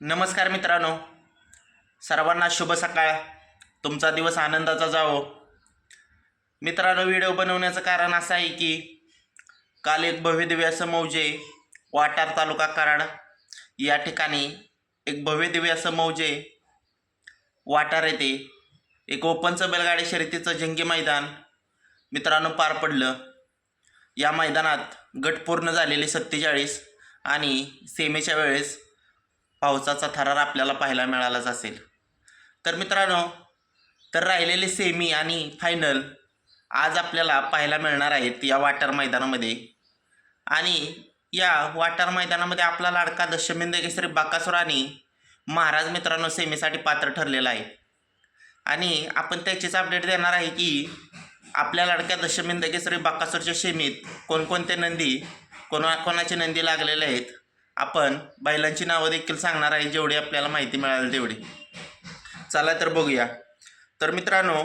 नमस्कार मित्रांनो. सर्वांना शुभ सकाळ. तुमचा दिवस आनंदाचा जावो. मित्रांनो व्हिडिओ बनवण्याचं कारण असं आहे की काल एक भव्यदिव्य असं मौजे वाटार तालुका कराड या ठिकाणी एक भव्यदिव्य असं मौजे वाटार येथे एक ओपनचं बैलगाडी शर्यतीचं जंगी मैदान मित्रांनो पार पडलं. या मैदानात गट पूर्ण झालेले सत्तेचाळीस आणि सेमेच्या वेळेस पावसाचा थरार आपल्याला पाहायला मिळालाच असेल. तर मित्रांनो तर राहिलेले सेमी आणि फायनल आज आपल्याला पाहायला मिळणार आहेत या वाटर मैदानामध्ये. आणि या वाटर मैदानामध्ये आपला लाडका दशमिंद केसरी बाकासुर आणि महाराज मित्रांनो सेमीसाठी पात्र ठरलेला आहे. आणि आपण त्याचीच अपडेट देणार आहे की आपल्या लाडक्या दशमिंद केसरी बाकासूरच्या सेमीत कोणकोणते नंदी कोणा कोणाचे नंदी लागलेले आहेत? आपण बैलांची नावं देखील सांगणार आहे जेवढी आपल्याला माहिती मिळाली तेवढी. चला तर बघूया. तर मित्रांनो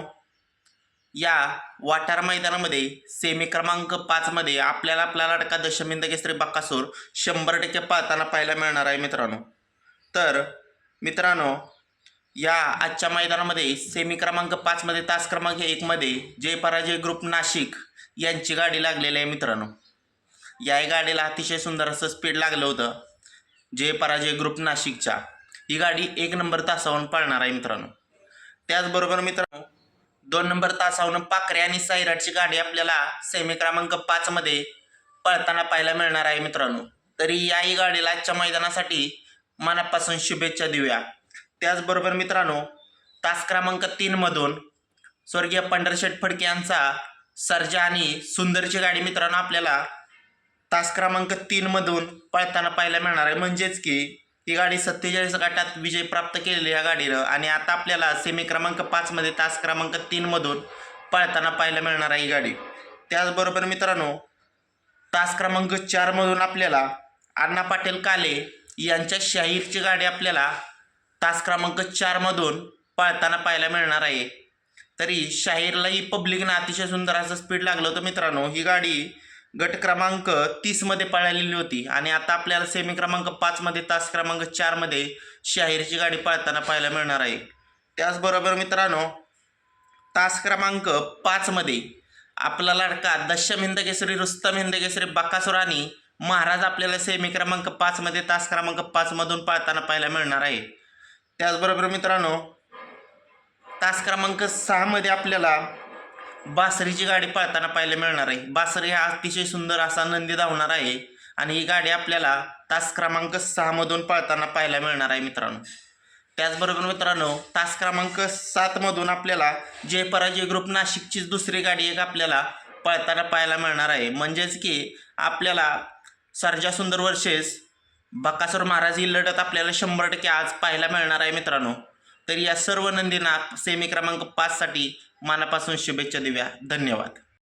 या वाटार मैदानामध्ये सेमी क्रमांक पाचमध्ये आपल्याला आपला लाडका दशमिंद केसरी बक्कासूर शंभर टक्के पाहताना पाहायला मिळणार आहे मित्रांनो. तर मित्रांनो या आजच्या मैदानामध्ये सेमी क्रमांक पाचमध्ये तास क्रमांक एकमध्ये जय पराजय ग्रुप नाशिक यांची गाडी लागलेली आहे मित्रांनो. याही गाडीला अतिशय सुंदर असं स्पीड लागलं होतं. जय पराजय ग्रुप नाशिकच्या. ही गाडी एक नंबर तासावरून पळणार आहे मित्रांनो. त्याचबरोबर मित्रांनो दोन नंबर तासावरून पाखरे आणि सायराटची गाडी आपल्याला सेमी क्रमांक पाचमध्ये पळताना पाहायला मिळणार आहे मित्रांनो. तरी याही गाडीला आजच्या मैदानासाठी मनापासून शुभेच्छा देऊया. त्याचबरोबर मित्रांनो तास क्रमांक तीनमधून स्वर्गीय पंढरशेठ फडके यांचा सर्जा आणि सुंदरची गाडी मित्रांनो आपल्याला तास क्रमांक तीनमधून पळताना पाहायला मिळणार आहे. म्हणजेच की ही गाडी सत्तेचाळीस गटात विजय प्राप्त केलेली या गाडीनं आणि आता आपल्याला सेमी क्रमांक पाचमध्ये तास क्रमांक तीनमधून पळताना पाहायला मिळणार आहे ही गाडी. त्याचबरोबर मित्रांनो तास क्रमांक चारमधून आपल्याला अण्णा पाटील काले यांच्या शाहीरची गाडी आपल्याला तास क्रमांक चारमधून पळताना पाहायला मिळणार आहे. तरी शाहीरलाही पब्लिकनं अतिशय सुंदर असं स्पीड लागलं होतं मित्रांनो. ही गाडी गट क्रमांक तीसमध्ये पळालेली होती. आणि आता आपल्याला सेमी क्रमांक पाचमध्ये तास क्रमांक चारमध्ये शाहीरची गाडी पळताना पाहायला मिळणार आहे. त्याचबरोबर मित्रांनो तास क्रमांक पाचमध्ये आपला लाडका दशम हिंदकेसरी रुस्तम हिंदकेसरी केसरी महाराज आपल्याला सेमी क्रमांक पाचमध्ये तास क्रमांक पाचमधून पळताना पाहायला मिळणार आहे. त्याचबरोबर मित्रांनो तास क्रमांक सहामध्ये आपल्याला बासरीची गाडी पळताना पाहायला मिळणार आहे. बासरी हा अतिशय सुंदर असा नंदी धावणार आहे आणि ही गाडी आपल्याला तास क्रमांक सहामधून पळताना पाहायला मिळणार आहे मित्रांनो. त्याचबरोबर मित्रांनो तास क्रमांक सातमधून आपल्याला जय पराजय ग्रुप नाशिकचीच दुसरी गाडी एक आपल्याला पळताना पाहायला मिळणार आहे. म्हणजेच की आपल्याला सर्जा सुंदर वर्षेस बकासूर महाराज ही लढत आपल्याला शंभर टक्के आज पाहायला मिळणार आहे मित्रांनो. तर या सर्व नंदींना सेमी क्रमांक पाचसाठी मनापासून शुभेच्छा देऊया. धन्यवाद.